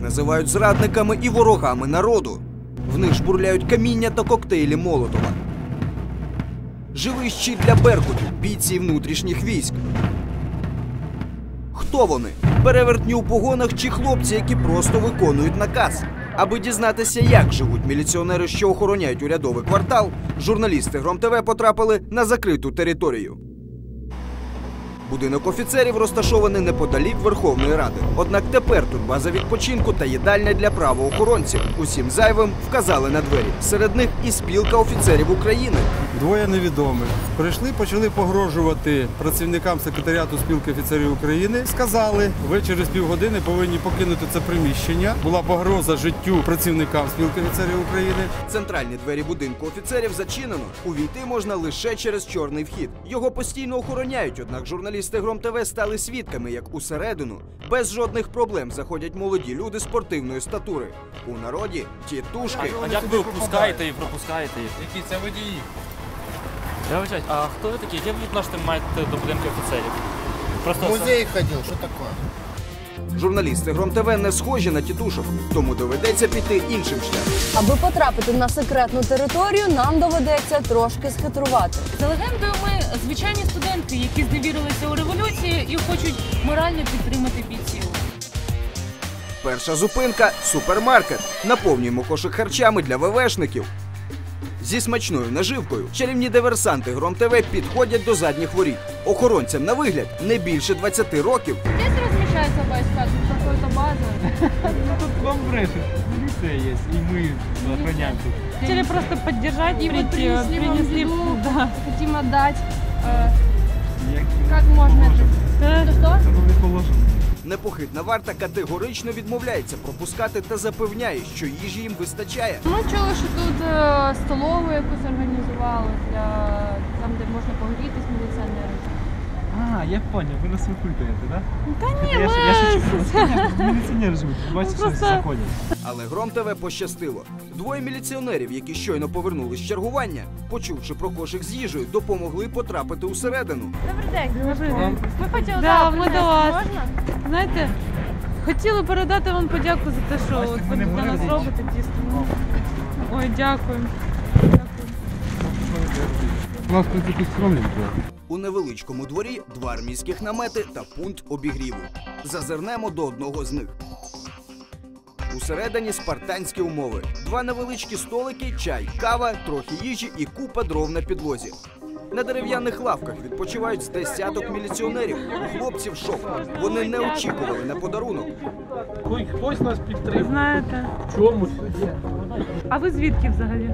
Їх називають зрадниками і ворогами народу. В них жбурляють каміння та коктейлі Молотова. Живий щит для Беркуту, бійці внутрішніх військ. Хто вони? Перевертні у погонах чи хлопці, які просто виконують наказ? Аби дізнатися, як живуть міліціонери, що охороняють урядовий квартал, журналісти Гром ТВ потрапили на закриту територію. Будинок офіцерів розташований неподалік Верховної Ради. Однак тепер тут база відпочинку та їдальня для правоохоронців. Усім зайвим вказали на двері. Серед них і спілка офіцерів України. Двоє невідомих прийшли, почали погрожувати працівникам секретаріату спілки офіцерів України. Сказали, ви через півгодини повинні покинути це приміщення. Була погроза життю працівникам спілки офіцерів України. Центральні двері будинку офіцерів зачинено. Увійти можна лише через чорний вхід. Його постійно охороняють, однак журналісти Гром ТВ стали свідками, як усередину без жодних проблем заходять молоді люди спортивної статури. У народі тітушки. А як ви впускаєте і пропускаєте їх? Які це водії? Я вибачаюсь, а хто ви такі? Яке відношення маєте до будинку офіцерів? Просто В музей ходив, що таке? Журналісти Гром ТВ не схожі на тітушок, тому доведеться піти іншим шляхом. Аби потрапити на секретну територію, нам доведеться трошки схитрувати. За легендою, ми звичайні студентки, які зневірилися у революції і хочуть морально підтримати бійців. Перша зупинка супермаркет. Наповнюємо кошик харчами для ВВшників Зі смачною наживкою чарівні диверсанти Гром ТВ підходять до задніх воріт. Охоронцям на вигляд не більше 20 років. Десь розміщається війська, тут какой-то база. Тут вам брешет. Милиция есть, и мы охраняем тут. Хотели просто поддержать, И вот принесли вам еду, да. хотим отдать. Э, Як Как можно это? Что-что? Це не положено. Непохитна варта категорично відмовляється пропускати та запевняє, що їжі їм вистачає. Ми чули, що тут е, столову якусь організували для там, де можна погрітись міліціонери. А, я понял, ви нас викультуєте, да? Та ні, Я, ми... ж- я шучу, просто міліціонери живуть, бачиш, що просто- заходять. Але Гром ТВ пощастило. Двоє міліціонерів, які щойно повернулись з чергування, почувши про кошик з їжею, допомогли потрапити усередину. Добрий день. Добрий день. Ми хотіли Да, ми до вас. Можна? Знаєте, хотіли передати вам подяку за те, що от ви для нас робите дійсно. Ну, Ой, дякую. У нас в принципі скромненько. У невеличкому дворі два армійських намети та пункт обігріву. Зазирнемо до одного з них. Усередині спартанські умови: два невеличкі столики, чай, кава, трохи їжі і купа дров на підлозі. На дерев'яних лавках відпочивають з десяток міліціонерів. У хлопців шок. Вони не очікували на подарунок. Ой, хтось нас підтримує. Знаєте. В чомусь. А ви звідки взагалі?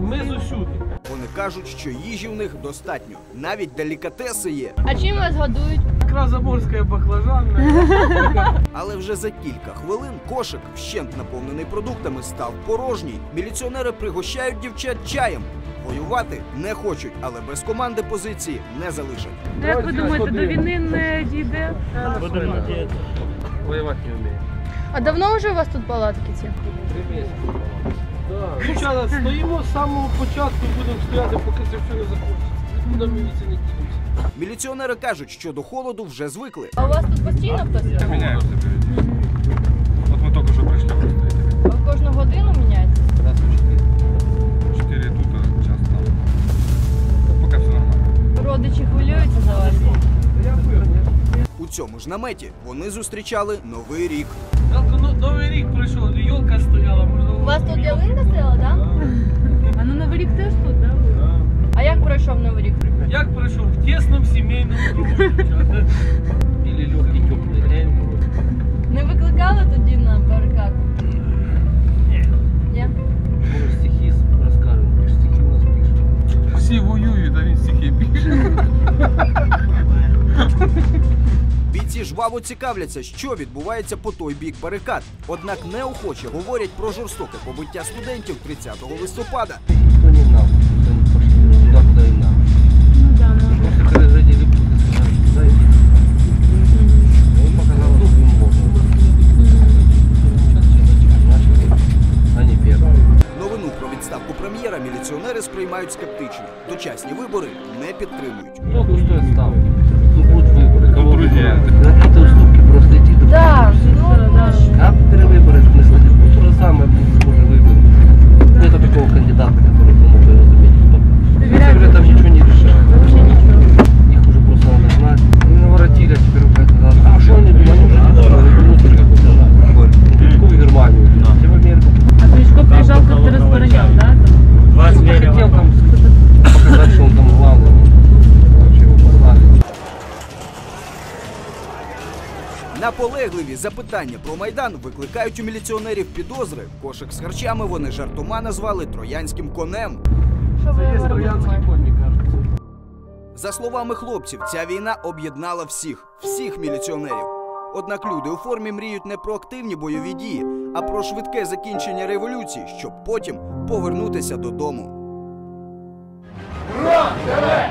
Ми з усюди. Вони кажуть, що їжі в них достатньо. Навіть делікатеси є. А чим вас годують? Якраз заморська баклажанна. Але вже за кілька хвилин кошик, вщент наповнений продуктами, став порожній. Міліціонери пригощають дівчат чаєм. Воювати не хочуть, але без команди позиції не залишать. Як ви думаєте, до війни не дійде? Будемо надіятися. Воювати не вміє. А давно вже у вас тут палатки ці? Три місяці. Дівчата, стоїмо з самого початку, будемо стояти, поки це все не закінчиться. Нікуди міліція не дінеться. Міліціонери кажуть, що до холоду вже звикли. А у вас тут постійно хтось? Міняємося перед. От ми тільки що прийшли. Ви Кожну годину міняєте? Раз у чотири. Чотири тут, а час там. Поки все нормально. Родичі хвилюються за вас? У цьому ж наметі вони зустрічали новий рік. Жалко, ну, Новий рік пройшов, йолка стояла, Не тоді на барикад? Ні. Ні? Може стихи розкажуть, стихи у нас пишуть. Всі воюють, а він стихи пише. Бійці жваво цікавляться, що відбувається по той бік барикад. Однак неохоче говорять про жорстоке побиття студентів 30 листопада. Хто не нам, відставку прем'єра міліціонери сприймають скептично. Дочасні вибори не підтримують. Кто пустой стал? Ну будут выборы, кого друзья. выбрать? Какие-то уступки просто идти до Да, Наполегливі запитання про майдан викликають у міліціонерів підозри. Кошик з харчами вони жартома назвали троянським конем. Есть робите? троянский конь, кажется. За словами хлопців, ця війна об'єднала всіх, всіх міліціонерів. Однак люди у формі мріють не про активні бойові дії, а про швидке закінчення революції, щоб потім повернутися додому. ТВ!